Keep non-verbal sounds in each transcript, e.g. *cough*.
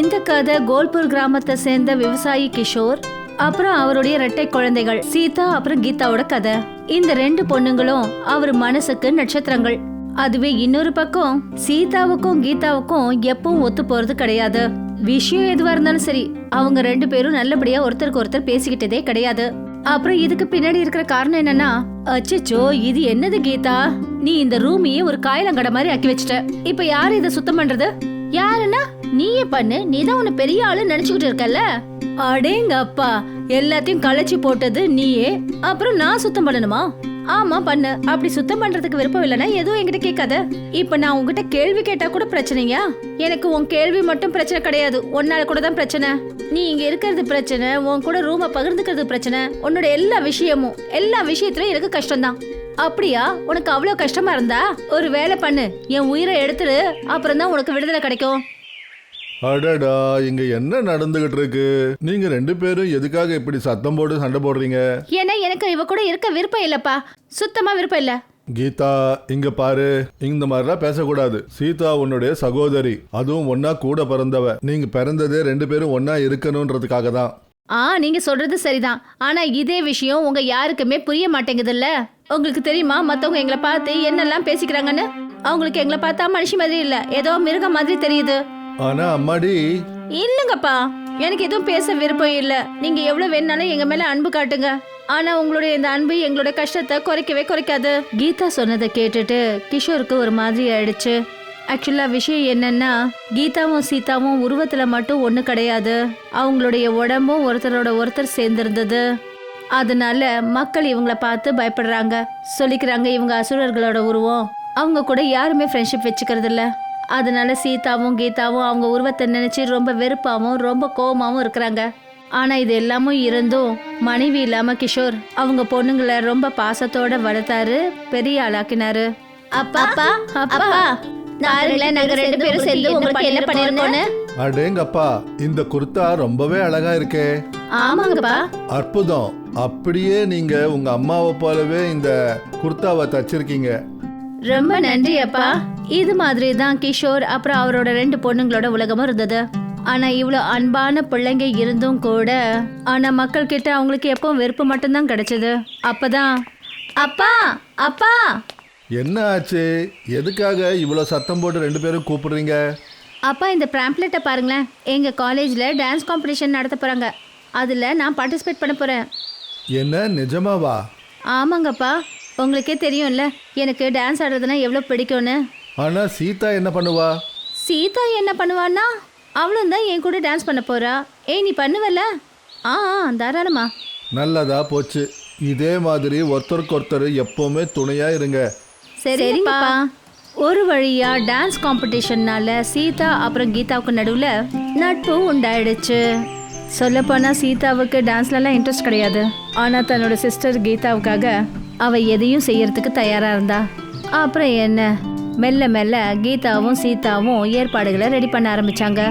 இந்த கதை கோல்பூர் கிராமத்தை சேர்ந்த விவசாயி கிஷோர் அப்புறம் அவருடைய இரட்டை குழந்தைகள் சீதா அப்புறம் கீதாவோட கதை. இந்த ரெண்டு பொண்ணுங்களும் அவர் மனசுக்கு நட்சத்திரங்கள். அதுவே இன்னொரு பக்கம் சீதாவுக்கும் கீதாவுக்கும் எப்பவும் ஒத்து போறது கிடையாது. விஷயம் எதுவா இருந்தாலும் சரி அவங்க ரெண்டு பேரும் நல்லபடியா ஒருத்தருக்கு ஒருத்தர் பேசிக்கிட்டதே கிடையாது. அப்புறம் இதுக்கு பின்னாடி இருக்கிற காரணம் என்னன்னா அச்சச்சோ இது என்னது கீதா? நீ இந்த ரூமையே ஒரு காயலங்கடை மாதிரி ஆக்கி வச்சிட்ட. இப்ப யாரு இதை சுத்தம் பண்றது? யாரு நீயே பண்ணு. நீ தான் உன்னை பெரிய ஆளு நினைச்சுக்கிட்டு இருக்கல்ல? அடேங்க அப்பா. எல்லாத்தையும் களைச்சி போட்டது நீயே. அப்புறம் நான் சுத்தம் பண்ணணுமா? ஆமா பண்ணு. அப்படி சுத்தம் பண்றதுக்கு விருப்பம் இல்லைன்னா எதுவும் என்கிட்ட கேட்காத. இப்ப நான் உங்ககிட்ட கேள்வி கேட்டா கூட பிரச்சனையா? எனக்கு உன் கேள்வி மட்டும் பிரச்சனை கிடையாது. உன்னால கூட தான் பிரச்சனை. நீ இங்க இருக்கிறது பிரச்சனை உன் கூட ரூமை பகிர்ந்துக்கிறது பிரச்சனை உன்னோட எல்லா விஷயமும் எல்லா விஷயத்திலும் எனக்கு கஷ்டம்தான். அப்படியா? உனக்கு அவ்வளவு கஷ்டமா இருந்தா? ஒரு வேலை பண்ணு. என் உயிரை எடுத்துரு. அப்புறம் தான் உனக்கு விடுதலை கிடைக்கும். அடடா இங்க என்ன நடந்துகிட்டு இருக்கு நீங்க ரெண்டு பேரும் எதுக்காக இப்படி சத்தம் போட்டு சண்டை போடுறீங்க? ஏன்னா எனக்கு இவ கூட இருக்க விருப்பம் இல்லப்பா. சுத்தமா விருப்பம் இல்ல. கீதா இங்க பாரு. இந்த மாதிரிலாம் பேசக்கூடாது. சீதா உன்னுடைய சகோதரி. அதுவும் ஒன்னா கூட பிறந்தவ. நீங்க பிறந்ததே ரெண்டு பேரும் ஒன்னா இருக்கணும்ன்றதுக்காக தான். ஆ நீங்க சொல்றது சரிதான். ஆனா இதே விஷயம் உங்க யாருக்குமே புரிய மாட்டேங்குதுல்ல. உங்களுக்கு தெரியுமா மத்தவங்க எங்களை பார்த்து என்னெல்லாம் பேசிக்கிறாங்கன்னு? அவங்களுக்கு எங்களை பார்த்தா மனுஷி மாதிரி இல்ல. ஏதோ மிருகம் மாதிரி தெரியுது. ஆனா அம்மாடி. இல்லங்கப்பா எனக்கு எதுவும் பேச விருப்பம் இல்ல. நீங்க எவ்வளவு வேணாலும் எங்க மேல அன்பு காட்டுங்க. ஆனா உங்களுடைய இந்த அன்பு எங்களோட கஷ்டத்தை குறைக்கவே குறைக்காது. கீதா சொன்னதை கேட்டுட்டு கிஷோருக்கு ஒரு மாதிரி ஆயிடுச்சு. ஆக்சுவலா விஷயம் என்னன்னா கீதாவும் சீதாவும் உருவத்துல மட்டும் ஒண்ணு கிடையாது. அவங்களுடைய உடம்பும் ஒருத்தரோட ஒருத்தர் சேர்ந்திருந்தது. அதனால மக்கள் இவங்கள பார்த்து பயப்படுறாங்க. சொல்லிக்கிறாங்க இவங்க அசுரர்களோட உருவம். அவங்க கூட யாருமே ஃப்ரெண்ட்ஷிப் வச்சுக்கிறது இல்லை அதனால சீதாவும் கீதாவும் அவங்க உருவத்தை நினைச்சு ரொம்ப வெறுப்பாவும் ரொம்ப கோவமாவும் இருக்கிறாங்க. ஆனா இது எல்லாமும் இருந்தும் மனைவி இல்லாம கிஷோர் அவங்க பொண்ணுங்களை ரொம்ப பாசத்தோட வளர்த்தாரு பெரிய ஆளாக்கினாரு. அப்பா அப்பா அப்பா நாங்க ரெண்டு பேரும் சேர்ந்து உங்களுக்கு என்ன பண்ணிருக்கோன்னு அடேங்கப்பா இந்த குர்தா ரொம்பவே அழகா இருக்கே. ஆமாங்கப்பா. அற்புதம். அப்படியே நீங்க உங்க அம்மாவை போலவே இந்த குர்தாவை தச்சிருக்கீங்க. ரொம்ப நன்றி அப்பா. இது மாதிரி தான் கிஷோர் அப்புறம் அவரோட ரெண்டு பொண்ணுங்களோட உலகமும் இருந்தது. ஆனா இவ்வளோ அன்பான பிள்ளைங்க இருந்தும் கூட ஆனா மக்கள் கிட்ட அவங்களுக்கு எப்பவும் வெறுப்பு மட்டும்தான் கிடைச்சது. அப்பதான் அப்பா அப்பா! என்ன ஆச்சு? எதுக்காக இவ்வளோ சத்தம் போட்டு ரெண்டு பேரும் கூப்பிடுறீங்க? அப்பா இந்த பிராம்ப்ளெட்டை பாருங்களேன். எங்க காலேஜ்ல டான்ஸ் காம்படிஷன் நடத்த போறாங்க. அதுல நான் பார்ட்டிசிபேட் பண்ண போறேன். என்ன நிஜமாவா? ஆமாங்கப்பா. உங்களுக்கே தெரியும்ல எனக்கு டான்ஸ் ஆடுறதுனா எவ்வளோ பிடிக்கும்னு. ஆனா சீதா என்ன பண்ணுவா? சீதா என்ன பண்ணுவான்னா அவளும் தான் என் கூட டான்ஸ் பண்ண போறா. ஏய் நீ பண்ணுவல ஆ ஆ, தாராளமா. நல்லதா போச்சு. இதே மாதிரி ஒருத்தருக்கு ஒருத்தர் எப்பவுமே துணையா இருங்க. சரிங்கப்பா. ஒரு வழியா டான்ஸ் காம்படிஷன்னால சீதா அப்புறம் கீதாவுக்கு நடுவுல நட்பு உண்டாயிடுச்சு. சொல்லப்போனா சீதாவுக்கு டான்ஸ்லலாம் இன்ட்ரெஸ்ட் கிடையாது. ஆனா தன்னோட சிஸ்டர் கீதாவுக்காக அவ எதையும் செய்யறதுக்கு தயாரா இருந்தா? அப்புறம் என்ன? மெல்ல மெல்ல கீதாவும் சீதாவும் ஏற்பாடுகளை ரெடி பண்ண ஆரம்பிச்சாங்க.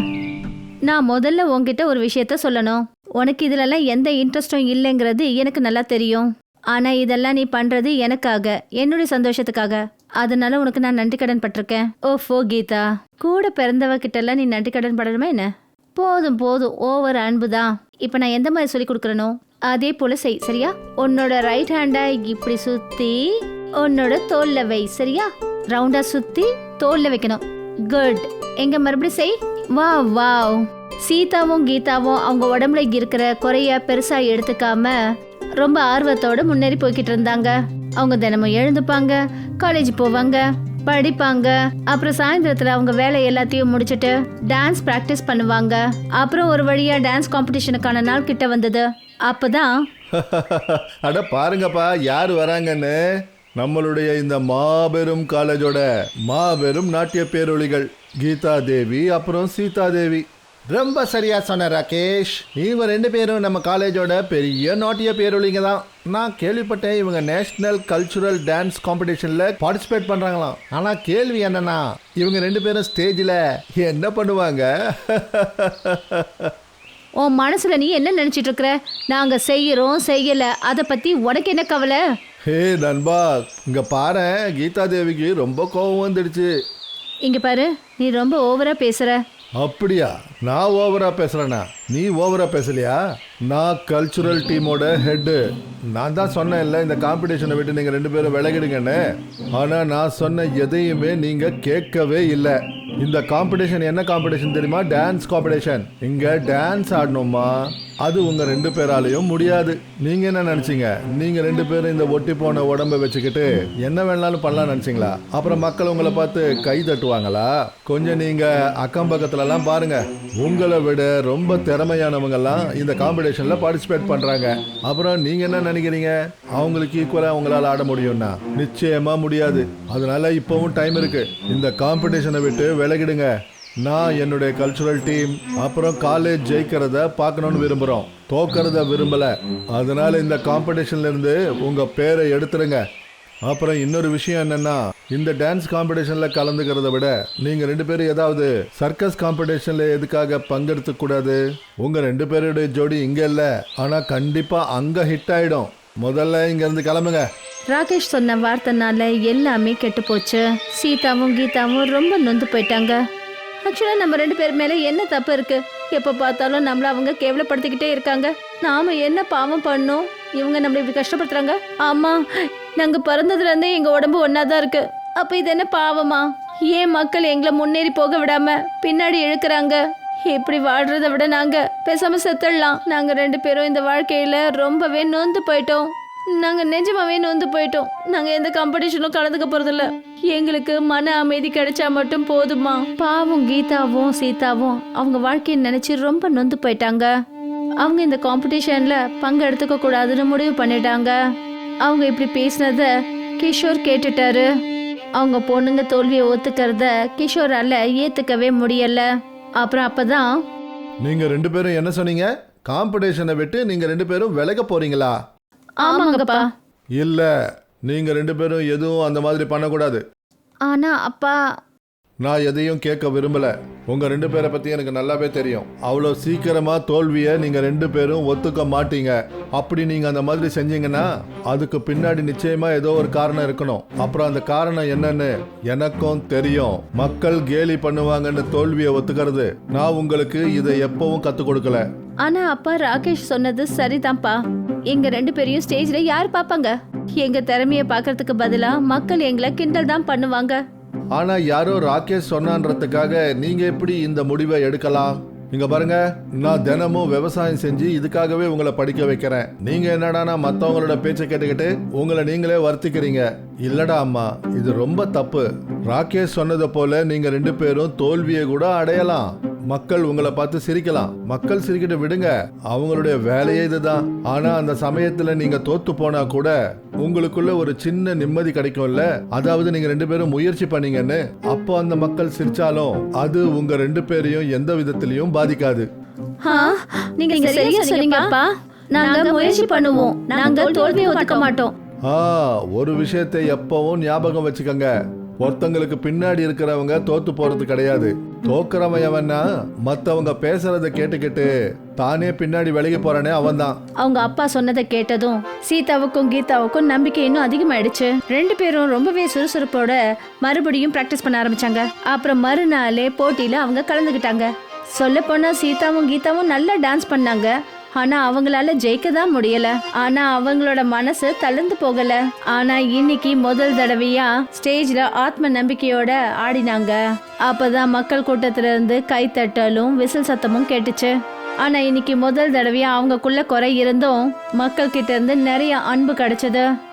நான் முதல்ல உன்கிட்ட ஒரு விஷயத்த சொல்லணும். உனக்கு இதுலலாம் எந்த இன்ட்ரெஸ்டும் இல்லைங்கிறது எனக்கு நல்லா தெரியும். ஆனா இதெல்லாம் நீ பண்றது எனக்காக என்னுடைய சந்தோஷத்துக்காக. அதனால உனக்கு நான் நன்றி கடன் பட்டிருக்கேன். ஓஃபோ கீதா. கூட பிறந்தவ கிட்ட எல்லாம் நீ நன்றி கடன் படணுமா என்ன? போதும் போதும். ஓவர் அன்பு தான் இப்போ நான் எந்த மாதிரி சொல்லி கொடுக்குறனோ? அதே போல செய் சரியா? உன்னோட ரைட் ஹேண்டை இப்படி சுத்தி உன்னோட தோல்ல வை சரியா? ரவுண்டா சுத்தி தோல்ல வைக்கணும். குட் எங்க மறுபடியும் செய். வா வாவ். சீதாவும் கீதாவும் அவங்க உடம்புல இருக்கிற குறைய பெருசா எடுத்துக்காம ரொம்ப ஆர்வத்தோட முன்னேறி போய்கிட்டு இருந்தாங்க. அவங்க தினமும் எழுந்துப்பாங்க காலேஜ் போவாங்க. படிப்பாங்க. அப்புறம் சாயந்தரத்துல அவங்க வேலை எல்லாத்தையும் முடிச்சிட்டு டான்ஸ் பிராக்டிஸ் பண்ணுவாங்க. அப்புறம் ஒரு வழியா டான்ஸ் காம்படிஷனுக்கான நாள் கிட்ட வந்தது. அப்பதான் *laughs* அட பாருங்கப்பா யார் வராங்கன்னு? நம்மளுடைய இந்த மாபெரும் காலேஜோட மாபெரும் நாட்டிய பேரொழிகள் கீதா தேவி அப்புறம் சீதா தேவி ரொம்ப சரியா சொன்ன ராகேஷ். இவங்க ரெண்டு பேரும் நம்ம காலேஜோட பெரிய நாட்டிய பேரொளிங்க தான். நான் கேள்விப்பட்டேன் இவங்க நேஷனல் கல்ச்சுரல் டான்ஸ் காம்படிஷன்ல பார்ட்டிசிபேட் பண்றாங்களாம். ஆனா கேள்வி என்னன்னா இவங்க ரெண்டு பேரும் ஸ்டேஜில் என்ன பண்ணுவாங்க? *laughs* உன் மனசுல நீ என்ன நினைச்சிட்டு இருக்கிற? நாங்க செய்யறோம் செய்யல. அத பத்தி உனக்கு என்ன கவலை? ஹே நண்பா இங்க பாரேன் கீதா தேவிக்கு ரொம்ப கோபம் வந்துடுச்சு. இங்க பாரு நீ ரொம்ப ஓவரா பேசுற. அப்படியா? நான் ஓவரா பேசுறேனா? நீ ஓவரா பேசலையா? நான் கல்ச்சுரல் டீமோட ஹெட்டு நான் தான் சொன்னேன்ல இந்த காம்படிஷனை விட்டு நீங்க ரெண்டு பேரும் விலகிடுங்கன்னு. ஆனா நான் சொன்ன எதையுமே நீங்க கேட்கவே இல்லை. இந்த காம்படிஷன் என்ன காம்படிஷன் தெரியுமா? டான்ஸ் காம்படிஷன் இங்க டான்ஸ் ஆடணுமா அது உங்க ரெண்டு பேராலையும் முடியாது. நீங்க என்ன நினைச்சீங்க? நீங்க ரெண்டு பேரும் இந்த ஒட்டி போன உடம்ப வச்சுக்கிட்டு என்ன வேணாலும் பண்ணலாம் நினைச்சீங்களா? அப்புறம் மக்கள் உங்களை பார்த்து கை தட்டுவாங்களா? கொஞ்சம் நீங்க அக்கம் பக்கத்துல எல்லாம் பாருங்க. உங்களை விட ரொம்ப திறமையானவங்க எல்லாம் இந்த காம்படிஷன்ல பார்ட்டிசிபேட் பண்றாங்க. அப்புறம் நீங்க என்ன நினைக்கிறீங்க? அவங்களுக்கு ஈக்குவலா உங்களால ஆட முடியும்னா? நிச்சயமா முடியாது. அதனால இப்பவும் டைம் இருக்கு. இந்த காம்படிஷனை விட்டு விலகிடுங்க. நான் என்னுடைய கல்ச்சுரல் டீம் அப்புறம் காலேஜ் ஜெயிக்கிறத பார்க்கணும்னு விரும்புகிறோம் தோக்கிறத விரும்பலை. அதனால இந்த காம்படிஷன்லேருந்து உங்கள் பேரை எடுத்துருங்க. அப்புறம் இன்னொரு விஷயம் என்னன்னா இந்த டான்ஸ் காம்படிஷனில் கலந்துக்கிறத விட நீங்கள் ரெண்டு பேரும் ஏதாவது சர்க்கஸ் காம்படிஷனில் எதுக்காக பங்கெடுத்துக்கூடாது உங்கள் ரெண்டு பேருடைய ஜோடி இங்கே இல்லை. ஆனால் கண்டிப்பாக அங்கே ஹிட் ஆகிடும் முதல்ல இங்கேருந்து கிளம்புங்க. ராகேஷ் சொன்ன வார்த்தைனால எல்லாமே கெட்டு போச்சு. சீதாவும் கீதாவும் ரொம்ப நொந்து போயிட்டாங்க. ஆக்சுவலாக நம்ம ரெண்டு பேர் மேலே என்ன தப்பு இருக்குது எப்போ பார்த்தாலும் நம்மளை அவங்க கேவலப்படுத்திக்கிட்டே இருக்காங்க. நாம் என்ன பாவம் பண்ணோம்? இவங்க நம்மளை இப்படி கஷ்டப்படுத்துறாங்க? ஆமாம் நாங்கள் பிறந்ததுலேருந்தே எங்கள் உடம்பு ஒன்றா தான் இருக்குது அப்போ இது என்ன பாவமா? ஏன் மக்கள் எங்களை முன்னேறி போக விடாமல் பின்னாடி இழுக்கிறாங்க? இப்படி வாழ்கிறத விட நாங்கள் பேசாமல் செத்துடலாம். நாங்கள் ரெண்டு பேரும் இந்த வாழ்க்கையில் ரொம்பவே நொந்து போயிட்டோம். நாங்க நிஜமாவே நொந்து போயிட்டோம். நாங்க எந்த காம்படிஷனும் கலந்துக்க போறதில்ல. எங்களுக்கு மன அமைதி கிடைச்சா மட்டும் போதுமா பாவம் கீதாவும் சீதாவும் அவங்க வாழ்க்கையை நினைச்சு ரொம்ப நொந்து போயிட்டாங்க. அவங்க இந்த காம்படிஷன்ல பங்கு எடுத்துக்க கூடாதுன்னு முடிவு பண்ணிட்டாங்க. அவங்க இப்படி பேசினத கிஷோர் கேட்டுட்டாரு. அவங்க பொண்ணுங்க தோல்வியை ஒத்துக்கிறத கிஷோரால ஏத்துக்கவே முடியல. அப்புறம் அப்பதான் நீங்க ரெண்டு பேரும் என்ன சொன்னீங்க? காம்படிஷனை விட்டு நீங்க ரெண்டு பேரும் விலக போறீங்களா? ஆமாங்கப்பா. இல்ல நீங்க ரெண்டு பேரும் எதுவும் அந்த மாதிரி பண்ணக்கூடாது. ஆனா அப்பா. நான் எதையும் கேட்க விரும்பல. உங்க ரெண்டு பேரை பத்தி எனக்கு நல்லாவே தெரியும். அவ்வளோ சீக்கிரமா தோல்வியை நீங்க ரெண்டு பேரும் ஒத்துக்க மாட்டீங்க. அப்படி நீங்க அந்த மாதிரி செஞ்சீங்கன்னா அதுக்கு பின்னாடி நிச்சயமா ஏதோ ஒரு காரணம் இருக்கணும். அப்புறம் அந்த காரணம் என்னன்னு எனக்கும் தெரியும். மக்கள் கேலி பண்ணுவாங்கன்னு தோல்வியை ஒத்துக்கிறது. நான் உங்களுக்கு இதை எப்பவும் கத்துக் கொடுக்கல. ஆனா அப்பா ராகேஷ் சொன்னது சரிதான்ப்பா. எங்க ரெண்டு பேரையும் ஸ்டேஜ்ல யார் பாப்பாங்க எங்க திறமைய பாக்குறதுக்கு பதிலா மக்கள் எங்களை கிண்டல் தான் பண்ணுவாங்க. ஆனா யாரோ ராகேஷ் சொன்னான்றதுக்காக நீங்க எப்படி இந்த முடிவை எடுக்கலாம்? இங்க பாருங்க நான் தினமும் விவசாயம் செஞ்சு இதுக்காகவே உங்களை படிக்க வைக்கிறேன். நீங்க என்னடானா மத்தவங்களோட பேச்சை கேட்டுக்கிட்டு உங்களை நீங்களே வருத்திக்கிறீங்க? இல்லடா அம்மா இது ரொம்ப தப்பு. ராகேஷ் சொன்னதை போல நீங்க ரெண்டு பேரும் தோல்வியை கூட அடையலாம். மக்கள் உங்களை பார்த்து சிரிக்கலாம். மக்கள் சிரிக்கிட்டு விடுங்க. அவங்களுடைய வேலையே இதுதான். ஆனா அந்த சமயத்துல நீங்க தோத்து போனா கூட உங்களுக்குள்ள ஒரு சின்ன நிம்மதி கிடைக்கும்ல? அதாவது நீங்க ரெண்டு பேரும் முயற்சி பண்ணீங்கன்னு அப்போ அந்த மக்கள் சிரிச்சாலும் அது உங்க ரெண்டு பேரையும் எந்த விதத்திலையும் பாதிக்காது. நீங்க சரியா சொன்னீங்கப்பா. நாங்க முயற்சி பண்ணுவோம். நாங்க தோல்வியை ஒத்துக்க மாட்டோம். ஆ ஒரு விஷயத்தை எப்பவும் ஞாபகம் வச்சுக்கோங்க. ஒருத்தங்களுக்கு பின்னாடி இருக்கிறவங்க தோத்து போறது கிடையாது. தோக்குறவன் எவன்னா மத்தவங்க பேசுறத கேட்டுக்கிட்டு தானே பின்னாடி விலகி போறானே அவன்தான். அவங்க அப்பா சொன்னதை கேட்டதும் சீதாவுக்கும் கீதாவுக்கும் நம்பிக்கை இன்னும் அதிகமாயிடுச்சு. ரெண்டு பேரும் ரொம்பவே சுறுசுறுப்போட மறுபடியும் பிராக்டிஸ் பண்ண ஆரம்பிச்சாங்க. அப்புறம் மறுநாளே போட்டியில அவங்க கலந்துக்கிட்டாங்க சொல்ல போனா சீதாவும் கீதாவும் நல்லா டான்ஸ் பண்ணாங்க. ஆனா அவங்களால ஜெயிக்க தான் முடியல. ஆனா அவங்களோட மனசு தளர்ந்து போகல. ஆனா இன்னைக்கு முதல் தடவையா ஸ்டேஜ்ல ஆத்ம நம்பிக்கையோட ஆடினாங்க. அப்பதான் மக்கள் கூட்டத்துல இருந்து கைத்தட்டலும் விசில் சத்தமும் கேட்டுச்சு. ஆனா இன்னைக்கு முதல் தடவையா அவங்கக்குள்ள குறை இருந்தும் மக்கள் கிட்ட இருந்து நிறைய அன்பு கிடைச்சது.